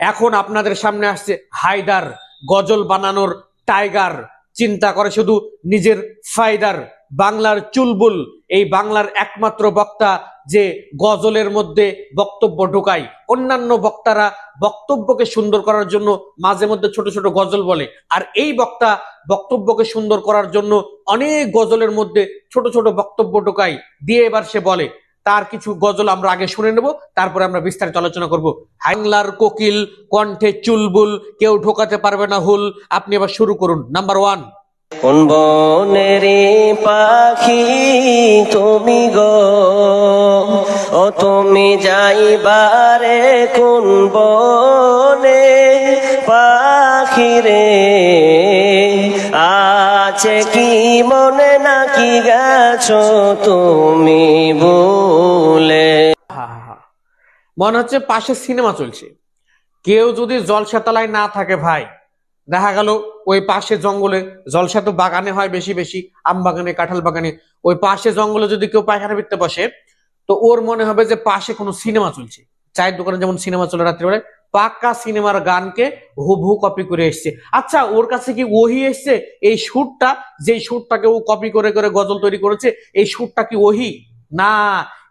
এখন আপনাদের সামনে আসছে হায়দার গজল বানানোর টাইগার। চিন্তা করে শুধু নিজের ফায়দার। বাংলার চুলবুল, এই বাংলার একমাত্র বক্তা যে গজলের মধ্যে বক্তব্য ঢোকায়। অন্যান্য বক্তারা বক্তব্যকে সুন্দর করার জন্য মাঝে মধ্যে ছোট ছোট গজল বলে। আর এই বক্তা বক্তব্যকে সুন্দর করার জন্য অনেক গজলের মধ্যে ছোট ছোট বক্তব্য ঢোকায়। দিয়ে এবার সে বলে তার কিছু গজল আমরা আগে শুনে নেব, তারপরে আমরা বিস্তারিত আলোচনা করব। হাংলার কোকিল, কণ্ঠে চুলবুল, কেউ ঢোকাতে পারবে না হুল। আপনি এবার শুরু করুন। Number one. কোন বনেরে পাখি তুমি গো? ও তুমি যাইবারে কোন বনে পাখি রে আছে কি মনে নাকি গেছো তুমি বলে মনে হচ্ছে পাশে সিনেমা চলছে। কেউ যদি জলসাতলায় না থাকে ভাই, দেখা গেল ওই পাশে জঙ্গলে, জলসা তো বাগানে হয় বেশি বেশি, আম বাগানে, কাঁঠাল বাগানে, ওই পাশে জঙ্গলে যদি কেউ পায়খানা ফিরতে বসে, তো ওর মনে হবে যে পাশে কোনো সিনেমা চলছে। চায়ের দোকানে যেমন সিনেমা চলে রাত্রিবেলায় পাক্কা সিনেমার গানকে হুবহু কপি করে এসছে। আচ্ছা ওর কাছে কি ওহি এসছে? এই সুরটা যে সুরটাকে ও কপি করে করে গজল তৈরি করেছে, এই সুরটা কি ওহি? না,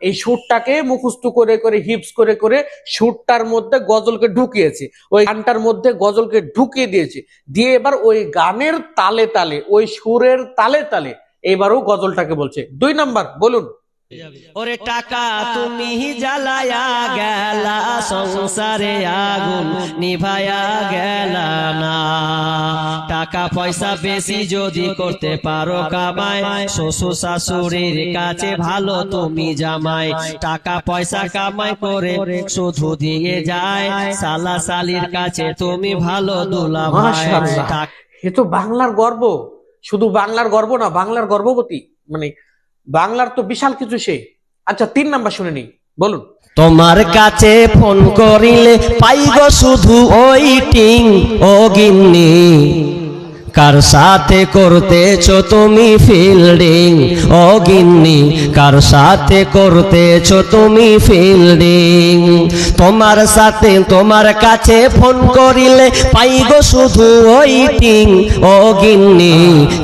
এই সুরটাকে মুখস্থ করে করে হিপস করে করে সুরটার মধ্যে গজলকে ঢুকিয়েছে। ওই গানটার মধ্যে গজলকে ঢুকিয়ে দিয়েছে। দিয়ে এবার ওই গানের তালে তালে, ওই সুরের তালে তালে এবারও গজলটাকে বলছে। দুই নাম্বার, বলুন। ওরে টাকা তুমি জ্বালায়া গেলা সংসারে আগুন নিভায়া গেলা না। টাকা পয়সা বেশি যদি করতে পারো কামাই শ্বশুর শাশুড়ির কাছে ভালো তুমি জামাই। টাকা পয়সা কামাই করে শুধু দিয়ে যায় সালা সালির কাছে তুমি ভালো দুলা এ তো বাংলার গর্ব শুধু বাংলার গর্ব না বাংলার গর্ভবতী মানে বাংলার তো বিশাল কিছু সে। আচ্ছা তিন নাম্বার শুনে নি বলুন। তোমার কাছে ফোন করিলে পাইব শুধু ওই টিং, ও গিন্নি। কার সাথে করতেছ তুমি ফিল্ডিং ও গিন্নি, কার সাথে করতেছ তুমি ফিল্ডিং তোমার সাথে তোমার কাছে ফোন করিলে পাইব শুধু ওই টিং ও গিন্নি,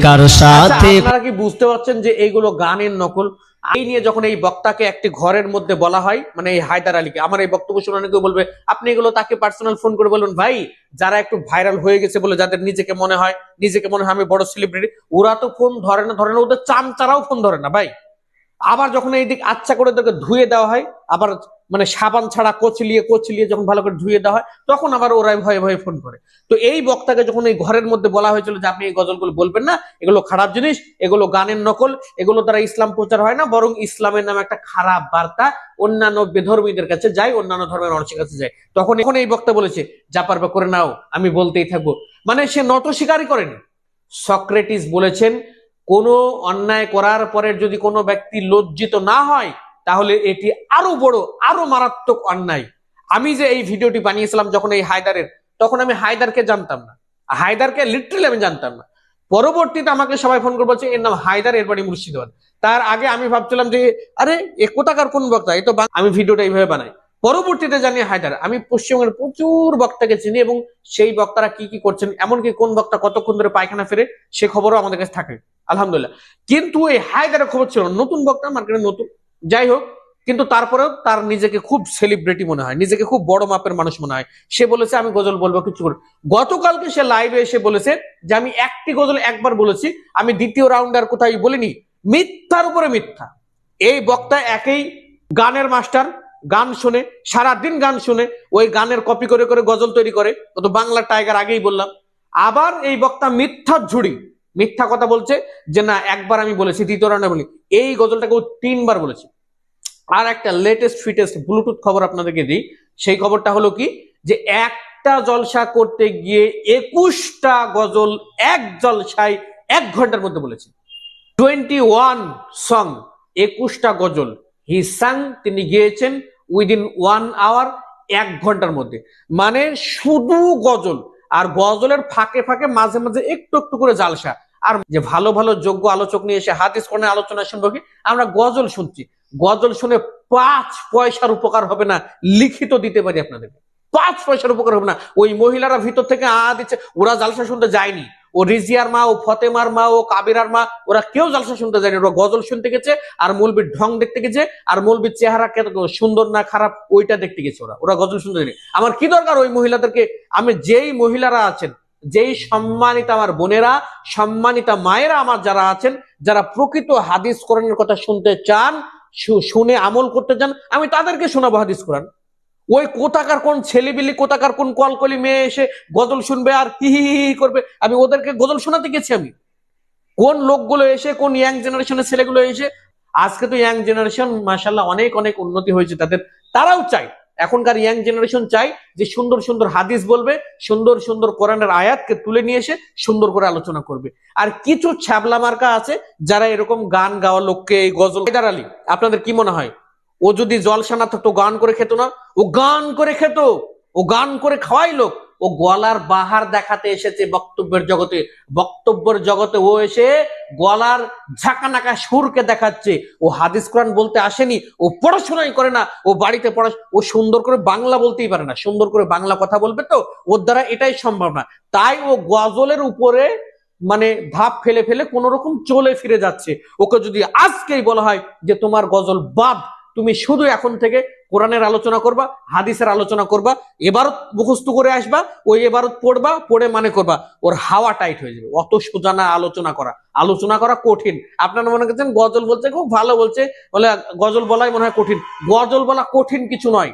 কার সাথে কি বুঝতে পারছেন যে এইগুলো গানের নকল? এই নিয়ে যখন এই বক্তাকে একটি ঘরের মধ্যে বলা হয় মানে এই হায়দার আলীকে, আমার এই বক্তব্য শুনে অনেকে বলবে, আপনি এগুলো তাকে পার্সোনাল ফোন করে বলুন, ভাই, যারা একটু ভাইরাল হয়ে গেছে বলে যাদের নিজেকে মনে হয়, নিজেকে মনে হয় আমি বড় সেলিব্রিটি ওরা তো ফোন ধরে না ধরে না, ওদের চামচারাও ফোন ধরে না, ভাই। আবার যখন এই দিক আচ্ছা করে ওদেরকে ধুয়ে দেওয়া হয়, আবার মানে সাবান ছাড়া কচলিয়ে কচলিয়ে যখন ভালো করে ধুয়ে দেওয়া হয়, তখন আবার ওরাই ভয়ে ভয়ে ফোন করে। তো এই বক্তাকে যখন এই ঘরের মধ্যে বলা হয়েছিল যে আপনি এই গজলগুলো বলবেন না, এগুলো খারাপ জিনিস, এগুলো গানের নকল, এগুলো দ্বারা ইসলাম প্রচার হয় না, বরং ইসলামের নামে একটা খারাপ বার্তা অন্যান্য বেধর্মীদের কাছে যায়, অন্যান্য ধর্মের মানুষের কাছে যায়। তখন এখন এই বক্তা বলেছে, যা পারবে করে নাও, আমি বলতেই থাকব। মানে সে নত স্বীকারই করেনি। সক্রেটিস বলেছেন, কোনো অন্যায় করার পরে যদি কোনো ব্যক্তি লজ্জিত না হয় তাহলে এটি আরও বড়, আরও মারাত্মক অন্যায়। আমি যে এই ভিডিওটি বানিয়েছিলাম যখন এই হায়দারের, তখন আমি হায়দারকে জানতাম না। হায়দারকে লিটারালি আমি জানতাম না। পরবর্তীতে আমাকে সবাই ফোন করে বলছে, এর নাম হায়দার, এর বাড়ি মুর্শিদাবাদ। তার আগে আমি ভাবছিলাম যে, আরে, এ কোথাকার কোন বক্তা? এই তো আমি ভিডিওটা এইভাবে বানাই। পরবর্তীতে জানি হায়দার, আমি পশ্চিমবঙ্গের প্রচুর বক্তাকে চিনি এবং সেই বক্তারা কি কি করছেন, এমনকি কোন বক্তা কতক্ষণ ধরে পায়খানা ফেরে, সে খবরও আমাদের কাছে থাকে। আলহামদুলিল্লাহ। কিন্তু এই হায়দারের খবর ছিল। নতুন বক্তা, মার্কেটে নতুন যাই হোক, কিন্তু তারপরেও তার নিজেকে খুব সেলিব্রিটি মনে হয়, নিজেকে খুব বড় মাপের মানুষ মনে হয়। সে বলেছে, আমি গজল বলব, কিছু করে গতকালকে সে লাইভে এসে বলেছে যে, আমি একটি গজল একবার বলেছি, আমি দ্বিতীয় রাউন্ড আর কোথায় বলিনি, মিথ্যার উপরে মিথ্যা। এই বক্তা একই গানের মাস্টার, গান শুনে, সারাদিন গান শুনে, ওই গানের কপি করে করে গজল তৈরি করে তো বাংলা টাইগার আগেই বললাম। আবার এই বক্তা মিথ্যার ঝুড়ি, মিথ্যা কথা বলছে যে, না, একবার আমি বলেছি, দ্বিতীয় রাউন্ডে বলি এই গজলটাকে ও তিনবার বলেছে। আর একটা লেটেস্ট ফিটেস্ট ব্লুটুথ খবর আপনাদেরকে দিই। সেই খবরটা হলো কি? যে একটা জলসা করতে গিয়ে একুশটা গজল এক জলসায় এক ঘণ্টার মধ্যে বলেছে। টোয়েন্টি ওয়ান সং একুশটা গজল। হি সাং, তিনি গিয়েছেন উইদিন ওয়ান আওয়ার এক ঘণ্টার মধ্যে। মানে শুধু গজল, আর গজলের ফাঁকে ফাঁকে মাঝে মাঝে একটু একটু করে জালসা। আর যে ভালো ভালো যোগ্য আলোচক নিয়ে এসে হাদিস কোণে আলোচনা শুনব কি? আমরা গজল শুনছি। গজল শুনে পাঁচ পয়সার উপকার হবে না, লিখিত দিতে পারি আপনাদেরকে। পাঁচ পয়সার উপকার হবে না। ওই মহিলারা ভিতর থেকে আ দিচ্ছে, ওরা জালসা শুনতে যায়নি। ও রিজিয়ার মা, ও ফতেমার মা, ও কাবিরার মা, ওরা কেউ জালসা শুনতে যায়নি। ওরা গজল শুনতে গেছে, আর মৌলবীর ঢং দেখতে গেছে, আর মৌলবীর চেহারা সুন্দর না খারাপ, ওইটা দেখতে গেছে ওরা। ওরা গজল শুনতে যায়নি। আমার কি দরকার ওই মহিলাদেরকে? আমি যেই মহিলারা আছেন, যেই সম্মানিত আমার বোনেরা, সম্মানিতা মায়েরা আমার যারা আছেন, যারা প্রকৃত হাদিস কোরআনের কথা শুনতে চান শুনে আমল করতে যান, আমি তাদেরকে শোনাবো হাদিস কোরআন। ওই কোথাকার কোন ছেলেবিলি, কোথাকার কোন কলকলি মেয়ে এসে গজল শুনবে আর হি হি হি করবে? আমি ওদেরকে গজল শোনাতে গেছি আমি। কোন লোকগুলো এসে, কোন ইয়াং জেনারেশনের ছেলেগুলো এসে, আজকে তো ইয়াং জেনারেশন মাসাল্লাহ অনেক অনেক উন্নতি হয়েছে তাদের, তারাও চাই এখনকার ইয়াং জেনারেশন চাই যে সুন্দর সুন্দর হাদিস বলবে, সুন্দর সুন্দর কোরআনের আয়াতকে তুলে নিয়ে এসে সুন্দর করে আলোচনা করবে। আর কিছু ছ্যাবলা মার্কা আছে যারা এরকম গান গাওয়া লোককে এই গজল হায়দার আলী, আপনাদের কি মনে হয়? ও যদি জলসা না থাকতো গান করে খেত না? ও গান করে খেত, ও গান করে খাওয়াই লোক। ও গলার বাহার দেখাতে এসেছে বক্তব্যের জগতে। বক্তব্যের জগতে ও এসে গলার ঝাঁকানাকা সুরকে দেখাচ্ছে। ও হাদিস কোরআন বলতে আসেনি, ও পড়াশোনাই করে না, ও বাড়িতে পড়া ও সুন্দর করে বাংলা বলতেই পারে না। সুন্দর করে বাংলা কথা বলবে তো, ওর দ্বারা এটাই সম্ভব না। তাই ও গজলের উপরে মানে ধাপ ফেলে ফেলে কোন রকম চলে ফিরে যাচ্ছে। ওকে যদি আজকেই বলা হয় যে তোমার গজল বাদ তুমি শুধু এখন থেকে কোরআনের আলোচনা করবা, হাদিসের আলোচনা করবা, এবারত মুখস্থ করে আসবা, ওই এবারত পড়বা, পড়ে মানে করবা। ওর হাওয়া টাইট হয়ে যাবে। অত সোজানা আলোচনা করা। আলোচনা করা কঠিন। আপনারা মনে করছেন গজল বলছে, খুব ভালো বলছে। বলে গজল বলাই মনে হয় কঠিন। গজল বলা কঠিন কিছু নয়।